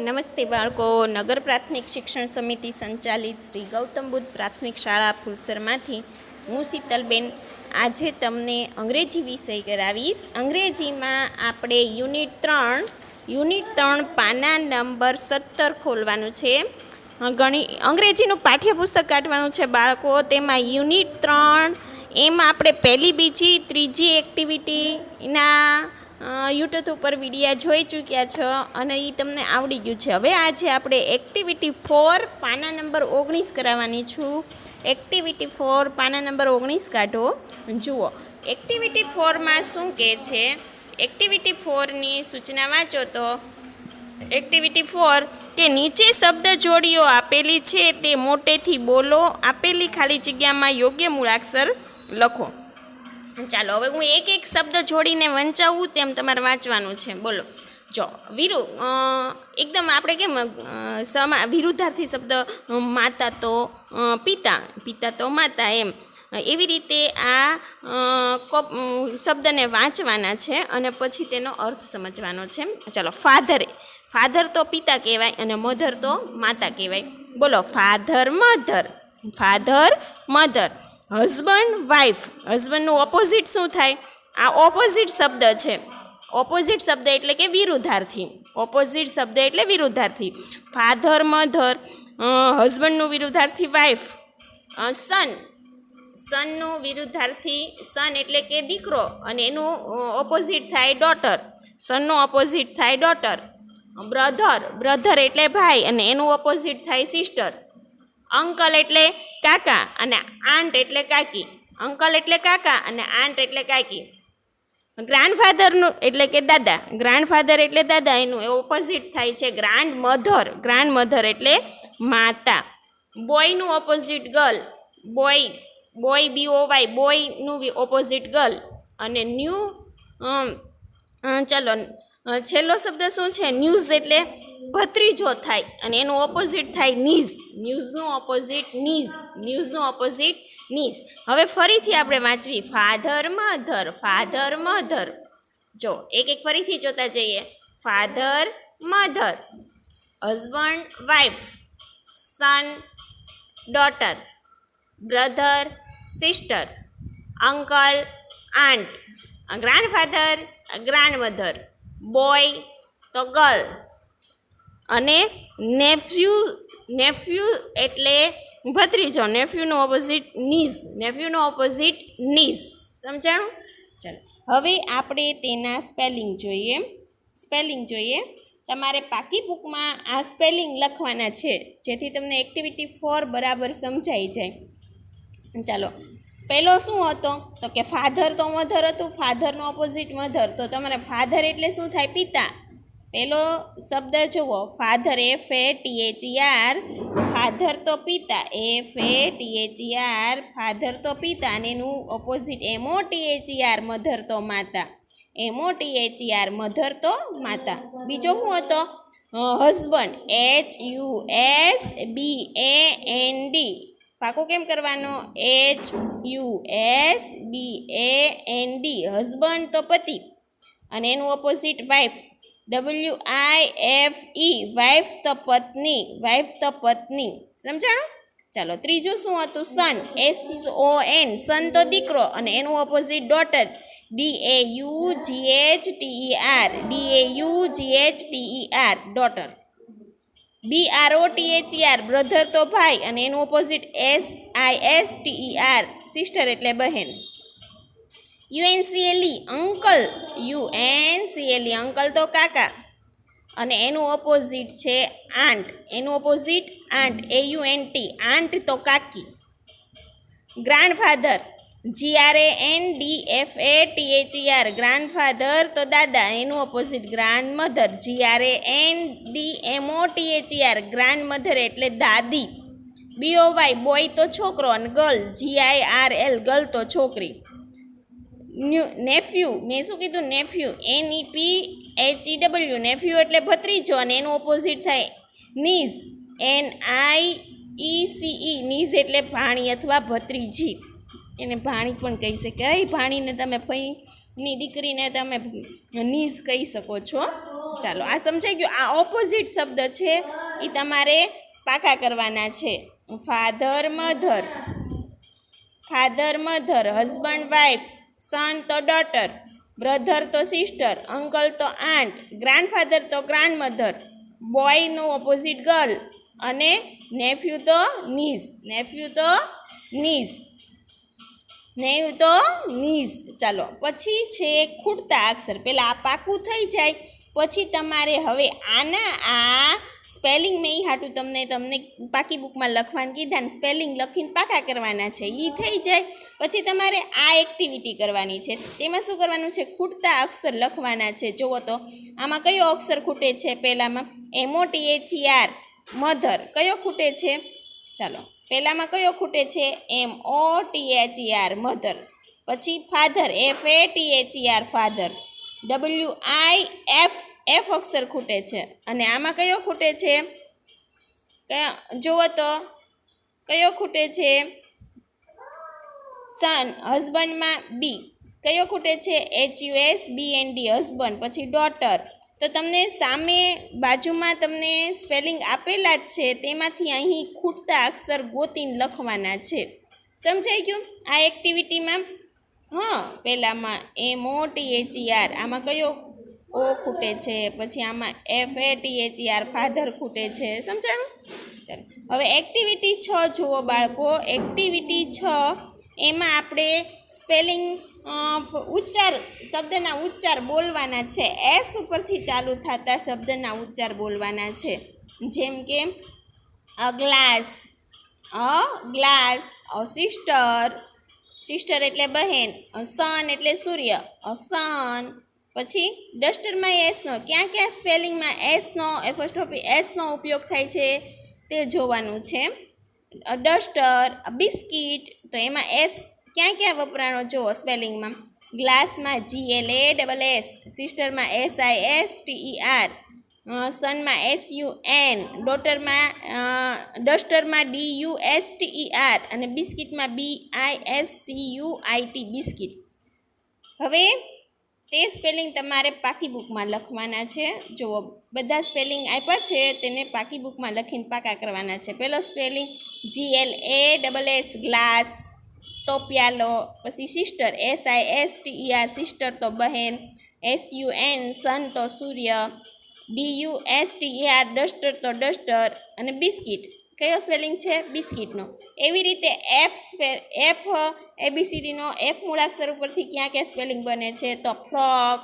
નમસ્તે બાળકો. નગર પ્રાથમિક શિક્ષણ સમિતિ સંચાલિત શ્રી ગૌતમ બુદ્ધ પ્રાથમિક શાળા ફુલસરમાંથી હું શીતલબેન. આજે તમને અંગ્રેજી વિષય કરાવીશ. અંગ્રેજીમાં આપણે યુનિટ ત્રણ યુનિટ ત્રણ પાના નંબર સત્તર ખોલવાનું છે. ઘણી અંગ્રેજીનું પાઠ્યપુસ્તક કાઢવાનું છે બાળકો. તેમાં યુનિટ ત્રણ, એમાં આપણે પહેલી બીજી, ત્રીજી એક્ટિવિટીના યુટ્યુબ ઉપર વિડીયા જોઈ ચૂક્યા છો અને એ તમને આવડી ગયું છે. હવે આજે આપણે એક્ટિવિટી ફોર પાના નંબર ઓગણીસ કરાવવાની છું. એક્ટિવિટી ફોર પાના નંબર ઓગણીસ કાઢો. જુઓ એક્ટિવિટી ફોરમાં શું કહે છે? એક્ટિવિટી ફોરની સૂચના વાંચો તો. એક્ટિવિટી ફોર કે નીચે શબ્દ જોડીઓ આપેલી છે તે મોટેથી બોલો, આપેલી ખાલી જગ્યામાં યોગ્ય મૂળાક્ષર લખો. ચાલો, હવે હું એક એક શબ્દ જોડીને વંચાવું તેમ તમારે વાંચવાનું છે. બોલો. જો, વિરુ એકદમ આપણે કેમ સમા, વિરુદ્ધાર્થી શબ્દ માતા તો પિતા પિતા તો માતા એમ. એવી રીતે આ શબ્દને વાંચવાના છે અને પછી તેનો અર્થ સમજવાનો છે. ચાલો, ફાધર ફાધર તો પિતા કહેવાય અને મધર તો માતા કહેવાય. બોલો, father mother father mother. Husband wife હસબન્ડનું opposite શું થાય? આ ઓપોઝિટ શબ્દ છે. ઓપોઝિટ શબ્દ એટલે કે વિરુદ્ધાર્થી. ઓપોઝિટ શબ્દ એટલે વિરુદ્ધાર્થી. ફાધર મધર હસબન્ડનું વિરુદ્ધાર્થી વાઈફ સન સનનું વિરુદ્ધાર્થી સન એટલે કે દીકરો. અને એનું ઓપોઝિટ થાય ડોટર સનનું ઓપોઝિટ થાય ડોટર બ્રધર બ્રધર એટલે ભાઈ. અને એનું ઓપોઝિટ થાય સિસ્ટર અંકલ એટલે કાકા અને આંટ એટલે કાકી. અંકલ એટલે કાકા અને આંટ એટલે કાકી. ગ્રાન્ડફાધરનું એટલે કે દાદા. ગ્રાન્ડફાધર એટલે દાદા, એનું ઓપોઝિટ થાય છે. ગ્રાન્ડ મધર ગ્રાન્ડ મધર એટલે માતા બોયનું opposite girl boy boy B O Y બોયનું opposite girl અને ન્યૂ ચલો છેલ્લો શબ્દ શું છે? ન્યૂઝ એટલે ભત્રીજો થાય અને એનું ઓપોઝિટ થાય નીઝ. ન્યૂઝનું ઓપોઝિટ નીઝ. ન્યૂઝનું ઓપોઝિટ નીઝ. હવે ફરીથી આપણે વાંચવી. Father, mother. Father, mother. જો, એક એક ફરીથી જોતા જઈએ. Father, mother. Husband, wife. Son, daughter. Brother, sister. Uncle, aunt. Grandfather grandmother boy, તો ગર્લ. અને નેફ્યુ નેફ્યુ એટલે ભત્રીજો, નેફ્યુનું ઓપોઝિટ નીઝ, નેફ્યુનું ઓપોઝિટ નીઝ. સમજાણું? ચાલો, હવે આપણે તેના સ્પેલિંગ જોઈએ. સ્પેલિંગ જોઈએ. તમારે પાકી બુકમાં આ સ્પેલિંગ લખવાના છે, જેથી તમને એક્ટિવિટી ફોર બરાબર સમજાઈ જાય. ચાલો, પહેલો શું હતો? તો કે ફાધર તો મધર હતું ફાધરનો ઓપોઝિટ મધર તો તમારે ફાધર એટલે શું થાય? પિતા. પહેલો શબ્દ જુઓ. Father F A T H R father તો પિતા. F A T H R father તો પિતા. અને એનું opposite M O T R mother તો માતા. એમઓ ટી આર મધર તો માતા. બીજો શું હતો? Husband H U S B A N D પાકો કેમ કરવાનો? H U S B A N D husband તો પતિ. અને એનું opposite wife W I F E wife તો પત્ની વાઈફ તો પત્ની. સમજાણું? ચાલો, ત્રીજું શું હતું? સન એસ ઓ એન સન તો દીકરો અને એનું opposite daughter D A U G H T R D A U G H T R daughter B R O T H R brother તો ભાઈ અને એનું opposite S I S T R sister એટલે બહેન. U N C L E uncle U N uncle તો કાકા. અને એનું ઓપોઝિટ છે આંટ એનું opposite aunt A U N T aunt તો કાકી. Grandfather G R A N D F A T H R grandfather તો દાદા, એનું opposite grand mother G R A N D M O T H R grand mother એટલે દાદી. B O Y boy તો છોકરો અને girl G I R L girl તો છોકરી. નેફ્યુ, મેં શું કીધું? Nephew N E P H E W nephew એટલે ભત્રીજો અને એનું ઓપોઝિટ થાય. Niece N I E C E niece એટલે ભાણી અથવા ભત્રીજી. એને ભાણી પણ કહી શકાય. ભાણીને તમે ફઈની દીકરીને તમે નીઝ કહી શકો છો. ચાલો, આ સમજાઈ ગયું. આ ઓપોઝિટ શબ્દ છે. એ તમારે પાકા કરવાના છે. Father mother father mother husband wife son તો ડોટર બ્રધર તો સિસ્ટર અંકલ તો આંટ ગ્રાન્ડફાધર તો ગ્રાન્ડમધર બોયનું ઓપોઝિટ ગર્લ અને નેફ્યુ તો નીઝ નેફ્યુ તો નીઝ નેવું તો નીઝ ચાલો, પછી છે ખૂટતા અક્ષર. પહેલાં આ પાકું થઈ જાય, પછી તમારે હવે આના આ સ્પેલિંગ મેં એ હાટું તમને તમને પાકી બુકમાં લખવાનું કીધા ને સ્પેલિંગ લખીને પાકા કરવાના છે. એ થઈ જાય. પછી તમારે આ એક્ટિવિટી કરવાની છે. તેમાં શું કરવાનું છે? ખૂટતા અક્ષર લખવાના છે. જુઓ તો, આમાં કયો અક્ષર ખૂટે છે? પહેલામાં એમઓટી એચ આર મધર. કયો ખૂટે છે? ચાલો, પહેલાંમાં કયો ખૂટે છે? M O T H R mother. પછી father F A T H R father. W I F F અક્ષર ખૂટે છે. અને આમાં કયો ખૂટે છે? જુઓ તો, કયો ખૂટે છે? સન, હસબન્ડમાં બી કયો ખૂટે છે? H U S B N D husband. પછી ડોટર. તો તમને સામે બાજુમાં તમને સ્પેલિંગ આપેલા જ છે. તેમાંથી અહીં ખૂટતા અક્ષર ગોતીને લખવાના છે. સમજાઈ ગયું? આ એક્ટિવિટીમાં હા, પહેલાંમાં એમ ઓ ટી આર આમાં કયો? ઓ ખૂટે છે, પછી આમાં F A T H father ખૂટે છે, સમજાણું? ચાલો, હવે એક્ટિવિટી છ જુઓ બાળકો એક્ટિવિટી છ, એમાં આપણે સ્પેલિંગ ઉચ્ચાર, શબ્દના ઉચ્ચાર બોલવાના છે એસ ઉપરથી ચાલુ થતા શબ્દના ઉચ્ચાર બોલવાના છે, જેમ કે, a glass a glass a sister sister એટલે બહેન સન એટલે સૂર્ય સન, પછી ડસ્ટરમાં એસનો ક્યાં ક્યાં સ્પેલિંગમાં એસનો એપોસ્ટ્રોફી એસનો ઉપયોગ થાય છે તે જોવાનું છે. ડસ્ટર બિસ્કિટ, તો એમાં એસ ક્યાં ક્યાં વપરાણો જુઓ સ્પેલિંગમાં? ગ્લાસમાં G L A double S સિસ્ટરમાં S I S T R સનમાં S U N ડોટરમાં ડસ્ટરમાં D U S T E R અને બિસ્કિટમાં B I S C U I T biscuit. હવે તે સ્પેલિંગ તમારે પાકી બુકમાં લખવાના છે. જુઓ, બધા સ્પેલિંગ આપ્યા છે, તેને પાકી બુકમાં લખીને પાકા કરવાના છે. પહેલો spelling G L A double S glass તો પ્યાલો પછી sister S I S T E R sister તો બહેન એસ યુ એન સન તો સૂર્ય D U S T A R duster તો ડસ્ટર અને બિસ્કિટ. કયો સ્પેલિંગ છે? બિસ્કિટનો. એવી રીતે એફ સ્પે એફ એબીસીડીનો એફ મૂળાક્ષર ઉપરથી ક્યાં ક્યાં સ્પેલિંગ બને છે? તો ફ્રોગ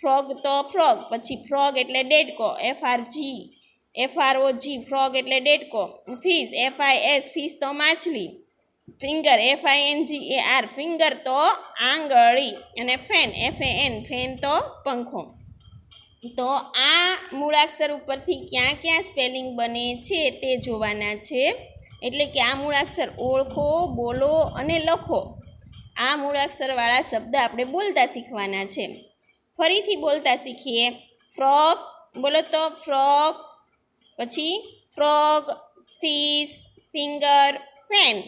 ફ્રોગ તો ફ્રોગ, પછી ફ્રોગ એટલે ડેડકો F R G F R O G frog એટલે ડેડકો. Fish F I S fish તો માછલી. Finger F I N G A R finger તો આંગળી. અને fan F A N fan તો પંખો. તો આ મૂળાક્ષર ઉપરથી ક્યાં ક્યાં સ્પેલિંગ બને છે તે જોવાના છે. એટલે કે આ મૂળાક્ષર ઓળખો, બોલો અને લખો. આ મૂળાક્ષરવાળા શબ્દ આપણે બોલતા શીખવાના છે. ફરીથી બોલતા શીખીએ. ફ્રોક બોલો તો ફ્રોક પછી ફ્રોગ, ફિશ, ફિંગર, ફેન.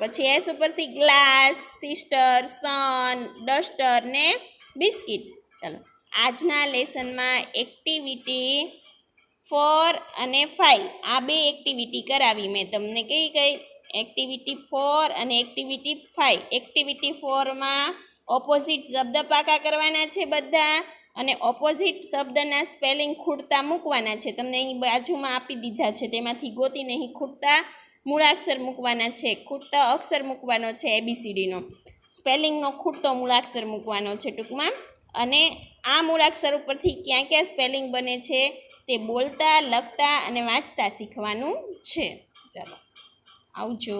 પછી એસ ઉપરથી ગ્લાસ, સિસ્ટર, સન, ડસ્ટર ને બિસ્કિટ. ચાલો. આજના લેસનમાં એક્ટિવિટી ફોર અને ફાઇવ આ બે એક્ટિવિટી કરાવી મેં તમને કઈ કઈ? એક્ટિવિટી ફોર અને એક્ટિવિટી ફાઇવ એક્ટિવિટી ફોરમાં ઓપોઝિટ શબ્દ પાકા કરવાના છે બધા અને ઓપોઝિટ શબ્દના સ્પેલિંગ ખૂટતા મૂકવાના છે. તમને અહીં બાજુમાં આપી દીધા છે. તેમાંથી ગોતીને અહીં ખૂટતા મૂળાક્ષર મૂકવાના છે. ખૂટતા અક્ષર મૂકવાનો છે એબીસીડીનો સ્પેલિંગનો ખૂટતો મૂળાક્ષર મૂકવાનો છે ટૂંકમાં. અને આ મૂળાક્ષર ઉપરથી ક્યાં ક્યાં સ્પેલિંગ બને છે તે બોલતા, લખતા અને વાંચતા શીખવાનું છે. ચાલો, આવજો.